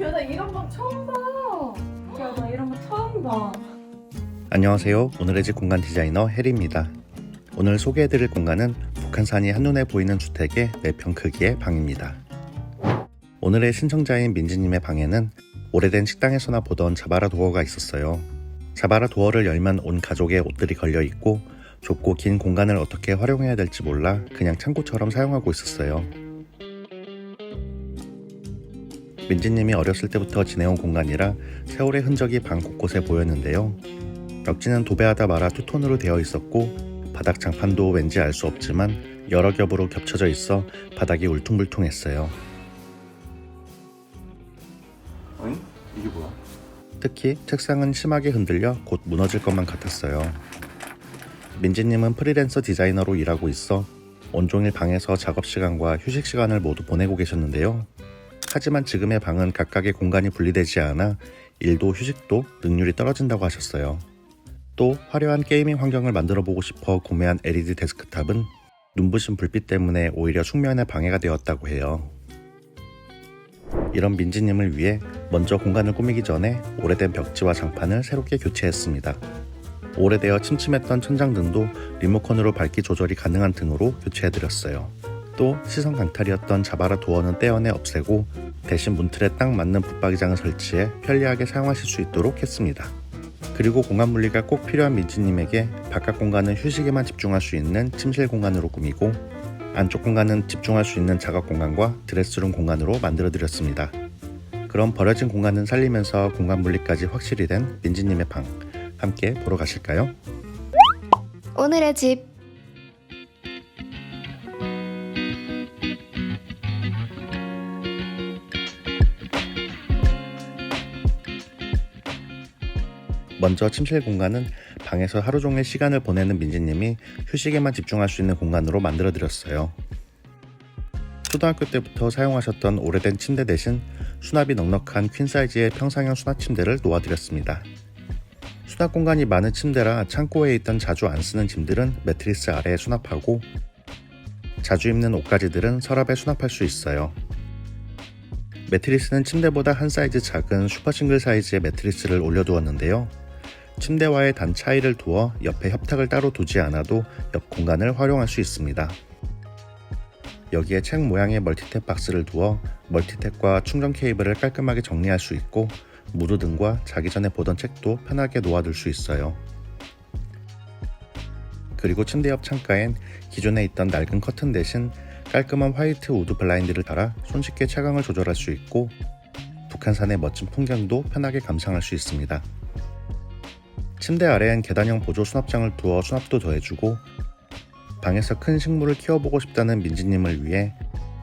야, 나 이런 방 처음 봐. 야, 나 이런 거 처음 봐. 안녕하세요. 오늘의 집 공간 디자이너 해리입니다. 오늘 소개해드릴 공간은 북한산이 한눈에 보이는 주택의 4평 크기의 방입니다. 오늘의 신청자인 민지님의 방에는 오래된 식당에서나 보던 자바라 도어가 있었어요. 자바라 도어를 열면 온 가족의 옷들이 걸려 있고 좁고 긴 공간을 어떻게 활용해야 될지 몰라 그냥 창고처럼 사용하고 있었어요. 민지님이 어렸을 때부터 지내온 공간이라 세월의 흔적이 방 곳곳에 보였는데요. 벽지는 도배하다 말아 투톤으로 되어 있었고 바닥 장판도 왠지 알 수 없지만 여러 겹으로 겹쳐져 있어 바닥이 울퉁불퉁했어요. 아니? 이게 뭐야? 특히 책상은 심하게 흔들려 곧 무너질 것만 같았어요. 민지님은 프리랜서 디자이너로 일하고 있어 온종일 방에서 작업 시간과 휴식 시간을 모두 보내고 계셨는데요. 하지만 지금의 방은 각각의 공간이 분리되지 않아 일도 휴식도 능률이 떨어진다고 하셨어요. 또 화려한 게이밍 환경을 만들어 보고 싶어 구매한 LED 데스크탑은 눈부신 불빛 때문에 오히려 숙면에 방해가 되었다고 해요. 이런 민지님을 위해 먼저 공간을 꾸미기 전에 오래된 벽지와 장판을 새롭게 교체했습니다. 오래되어 침침했던 천장 등도 리모컨으로 밝기 조절이 가능한 등으로 교체해드렸어요. 또 시선 강탈이었던 자바라 도어는 떼어내 없애고 대신 문틀에 딱 맞는 붙박이장을 설치해 편리하게 사용하실 수 있도록 했습니다. 그리고 공간 분리가 꼭 필요한 민지님에게 바깥 공간은 휴식에만 집중할 수 있는 침실 공간으로 꾸미고 안쪽 공간은 집중할 수 있는 작업 공간과 드레스룸 공간으로 만들어 드렸습니다. 그럼 버려진 공간은 살리면서 공간 분리까지 확실히 된 민지님의 방 함께 보러 가실까요? 오늘의 집 먼저 침실 공간은 방에서 하루 종일 시간을 보내는 민지님이 휴식에만 집중할 수 있는 공간으로 만들어 드렸어요. 초등학교 때부터 사용하셨던 오래된 침대 대신 수납이 넉넉한 퀸 사이즈의 평상형 수납 침대를 놓아드렸습니다. 수납 공간이 많은 침대라 창고에 있던 자주 안 쓰는 짐들은 매트리스 아래에 수납하고 자주 입는 옷가지들은 서랍에 수납할 수 있어요. 매트리스는 침대보다 한 사이즈 작은 슈퍼 싱글 사이즈의 매트리스를 올려두었는데요. 침대와의 단 차이를 두어 옆에 협탁을 따로 두지 않아도 옆 공간을 활용할 수 있습니다. 여기에 책 모양의 멀티탭 박스를 두어 멀티탭과 충전 케이블을 깔끔하게 정리할 수 있고 무드 등과 자기 전에 보던 책도 편하게 놓아둘 수 있어요. 그리고 침대 옆 창가엔 기존에 있던 낡은 커튼 대신 깔끔한 화이트 우드 블라인드를 달아 손쉽게 채광을 조절할 수 있고 북한산의 멋진 풍경도 편하게 감상할 수 있습니다. 침대 아래엔 계단형 보조 수납장을 두어 수납도 더해주고 방에서 큰 식물을 키워보고 싶다는 민지님을 위해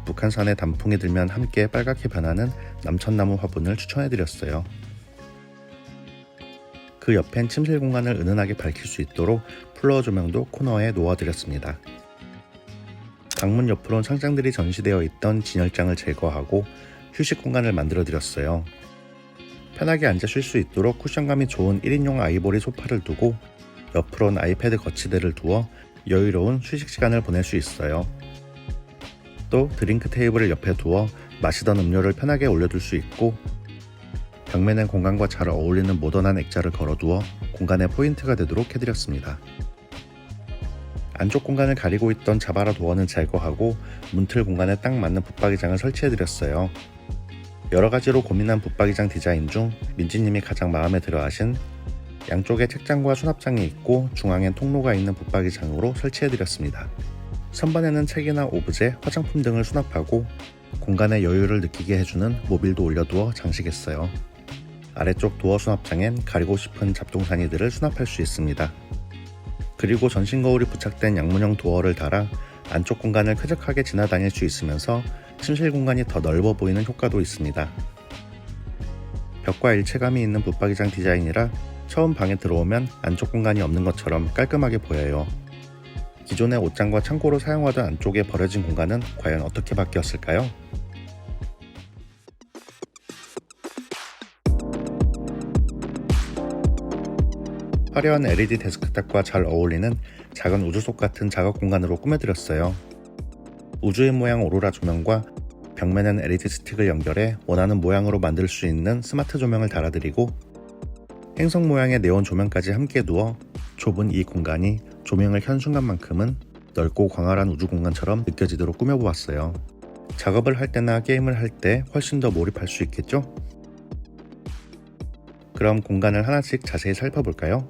북한산의 단풍이 들면 함께 빨갛게 변하는 남천나무 화분을 추천해드렸어요. 그 옆엔 침실 공간을 은은하게 밝힐 수 있도록 플로어 조명도 코너에 놓아드렸습니다. 방문 옆으론 상장들이 전시되어 있던 진열장을 제거하고 휴식 공간을 만들어 드렸어요. 편하게 앉아 쉴 수 있도록 쿠션감이 좋은 1인용 아이보리 소파를 두고 옆으론 아이패드 거치대를 두어 여유로운 휴식 시간을 보낼 수 있어요. 또 드링크 테이블을 옆에 두어 마시던 음료를 편하게 올려둘 수 있고 벽면엔 공간과 잘 어울리는 모던한 액자를 걸어두어 공간의 포인트가 되도록 해드렸습니다. 안쪽 공간을 가리고 있던 자바라 도어는 제거하고 문틀 공간에 딱 맞는 붙박이장을 설치해드렸어요. 여러 가지로 고민한 붙박이장 디자인 중 민지님이 가장 마음에 들어 하신 양쪽에 책장과 수납장이 있고 중앙엔 통로가 있는 붙박이장으로 설치해드렸습니다. 선반에는 책이나 오브제, 화장품 등을 수납하고 공간의 여유를 느끼게 해주는 모빌도 올려두어 장식했어요. 아래쪽 도어 수납장엔 가리고 싶은 잡동사니들을 수납할 수 있습니다. 그리고 전신 거울이 부착된 양문형 도어를 달아 안쪽 공간을 쾌적하게 지나다닐 수 있으면서 침실 공간이 더 넓어 보이는 효과도 있습니다. 벽과 일체감이 있는 붙박이장 디자인이라 처음 방에 들어오면 안쪽 공간이 없는 것처럼 깔끔하게 보여요. 기존의 옷장과 창고로 사용하던 안쪽에 버려진 공간은 과연 어떻게 바뀌었을까요? 화려한 LED 데스크탑과 잘 어울리는 작은 우주석 같은 작업 공간으로 꾸며드렸어요. 우주의 모양 오로라 조명과 벽면엔 LED 스틱을 연결해 원하는 모양으로 만들 수 있는 스마트 조명을 달아드리고 행성 모양의 네온 조명까지 함께 두어 좁은 이 공간이 조명을 켠 순간만큼은 넓고 광활한 우주 공간처럼 느껴지도록 꾸며보았어요. 작업을 할 때나 게임을 할 때 훨씬 더 몰입할 수 있겠죠? 그럼 공간을 하나씩 자세히 살펴볼까요?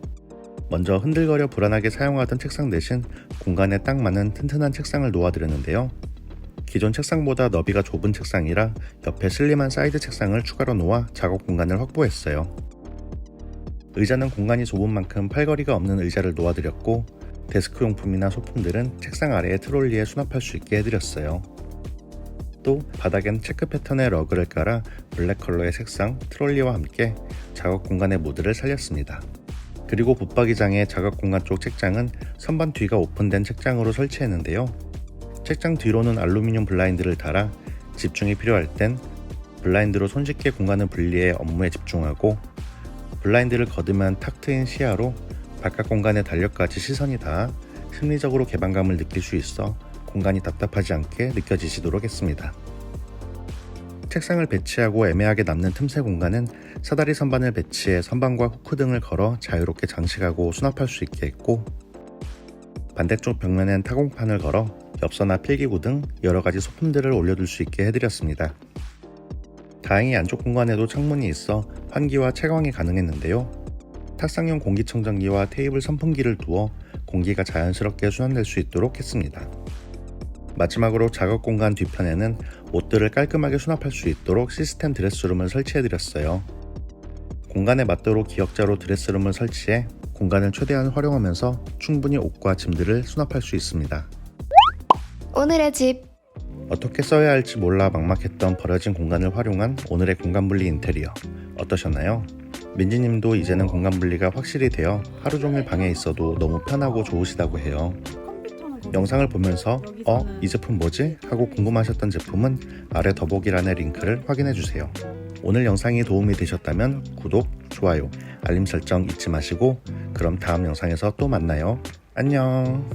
먼저 흔들거려 불안하게 사용하던 책상 대신 공간에 딱 맞는 튼튼한 책상을 놓아드렸는데요. 기존 책상보다 너비가 좁은 책상이라 옆에 슬림한 사이드 책상을 추가로 놓아 작업 공간을 확보했어요. 의자는 공간이 좁은 만큼 팔걸이가 없는 의자를 놓아드렸고 데스크 용품이나 소품들은 책상 아래의 트롤리에 수납할 수 있게 해드렸어요. 또 바닥엔 체크 패턴의 러그를 깔아 블랙 컬러의 색상 트롤리와 함께 작업 공간의 모드를 살렸습니다. 그리고 붙박이장의 작업 공간 쪽 책장은 선반 뒤가 오픈된 책장으로 설치했는데요. 책장 뒤로는 알루미늄 블라인드를 달아 집중이 필요할 땐 블라인드로 손쉽게 공간을 분리해 업무에 집중하고 블라인드를 걷으면 탁 트인 시야로 바깥 공간의 달력까지 시선이 닿아 심리적으로 개방감을 느낄 수 있어 공간이 답답하지 않게 느껴지시도록 했습니다. 책상을 배치하고 애매하게 남는 틈새 공간은 사다리 선반을 배치해 선반과 후크 등을 걸어 자유롭게 장식하고 수납할 수 있게 했고 반대쪽 벽면엔 타공판을 걸어 엽서나 필기구 등 여러 가지 소품들을 올려둘 수 있게 해드렸습니다. 다행히 안쪽 공간에도 창문이 있어 환기와 채광이 가능했는데요. 탁상용 공기청정기와 테이블 선풍기를 두어 공기가 자연스럽게 순환될 수 있도록 했습니다. 마지막으로 작업 공간 뒤편에는 옷들을 깔끔하게 수납할 수 있도록 시스템 드레스룸을 설치해드렸어요. 공간에 맞도록 기역자로 드레스룸을 설치해 공간을 최대한 활용하면서 충분히 옷과 짐들을 수납할 수 있습니다. 오늘의 집 어떻게 써야 할지 몰라 막막했던 버려진 공간을 활용한 오늘의 공간 분리 인테리어 어떠셨나요? 민지님도 이제는 공간 분리가 확실히 되어 하루 종일 방에 있어도 너무 편하고 좋으시다고 해요. 영상을 보면서 어? 이 제품 뭐지? 하고 궁금하셨던 제품은 아래 더보기란의 링크를 확인해 주세요. 오늘 영상이 도움이 되셨다면 구독, 좋아요, 알림 설정 잊지 마시고 그럼 다음 영상에서 또 만나요. 안녕.